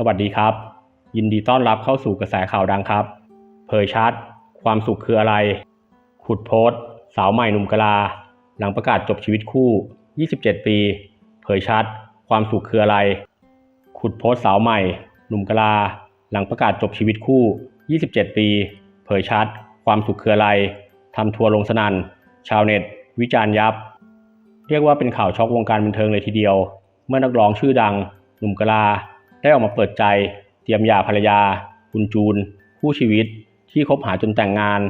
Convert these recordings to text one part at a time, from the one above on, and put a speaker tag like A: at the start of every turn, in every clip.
A: สวัสดีครับ ยินดีต้อนรับเข้าสู่กระแสข่าวดังครับ เผยชัด ความสุขคืออะไร ขุดโพสสาวใหม่หนุ่มกะลา หลังประกาศจบชีวิตคู่ 27 ปี เผยชัด ความสุขคืออะไร ขุดโพสสาวใหม่ หนุ่มกะลา หลังประกาศจบชีวิตคู่ 27 ปี เผยชัด ความสุขคืออะไรทำทัวร์ลงสนันชาวเน็ต วิจารณ์ยับ เรียกว่าเป็นข่าวช็อกวงการบันเทิงเลยทีเดียว เมื่อนักร้องชื่อดัง หนุ่มกะลา ได้ออกมาเปิดใจ เตรียมหย่าภรรยา คุณจูน คู่ชีวิตที่คบหาจนแต่งงาน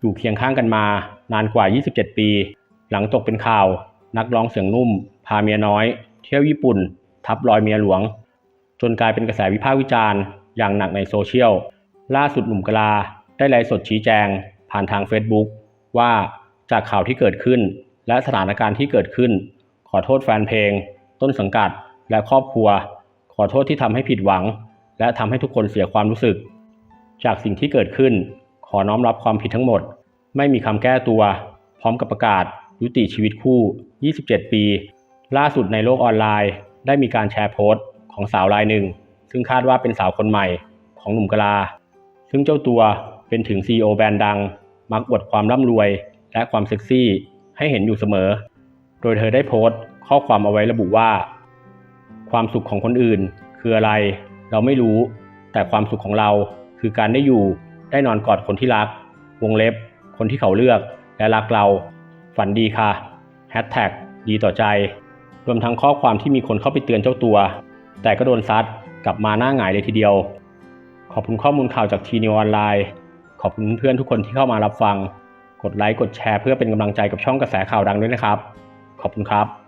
A: อยู่เคียงข้างกันมา นานกว่า 27 ปี หลังตกเป็นข่าว นักร้องเสียงนุ่ม พาเมียน้อย เที่ยวญี่ปุ่น ทับรอยเมียหลวง จนกลายเป็นกระแสวิพากษ์วิจารณ์อย่างหนักในโซเชียล ล่าสุดหนุ่มกลา ได้ไลฟ์สดชี้แจง ผ่านทาง Facebook ว่าจากข่าวที่เกิดขึ้น และสถานการณ์ที่เกิดขึ้น ขอโทษแฟนเพลง ต้นสังกัด และครอบครัว ขอโทษที่ทำให้ผิดหวัง และทำให้ทุกคนเสียความรู้สึก จากสิ่งที่เกิดขึ้น ขอน้อมรับความผิดทั้งหมด ไม่มีคำแก้ตัว พร้อมกับประกาศ ยุติชีวิตคู่ 27 ปี ล่าสุดในโลกออนไลน์ ได้มีการแชร์โพสต์ของสาวรายหนึ่ง ซึ่งคาดว่าเป็นสาวคนใหม่ของหนุ่มกลา ซึ่งเจ้าตัวเป็นถึง CEO แบรนด์ดัง มักอวดความร่ำรวย และความเซ็กซี่ให้เห็นอยู่เสมอ โดยเธอได้โพสต์ ข้อความเอาไว้ระบุว่า ความสุขของคนอื่น คืออะไร เราไม่รู้ แต่ความสุขของเราคือการได้อยู่ได้นอนกอดคนที่รัก วงเล็บ คนที่เขาเลือก และรักเรา ฝันดีค่ะแฮชแท็กดีต่อใจ รวมทั้งข้อความที่มีคนเข้าไปเตือนเจ้าตัว แต่ก็โดนซัดกลับมาหน้าหงายเลยทีเดียว ขอบคุณข้อมูลข่าวจากทีนิวออนไลน์ขอบคุณเพื่อนทุกคนที่เข้ามารับฟัง กดไลค์ กดแชร์เพื่อเป็นกำลังใจกับช่องกระแสข่าวดังด้วยนะครับ ขอบคุณครับ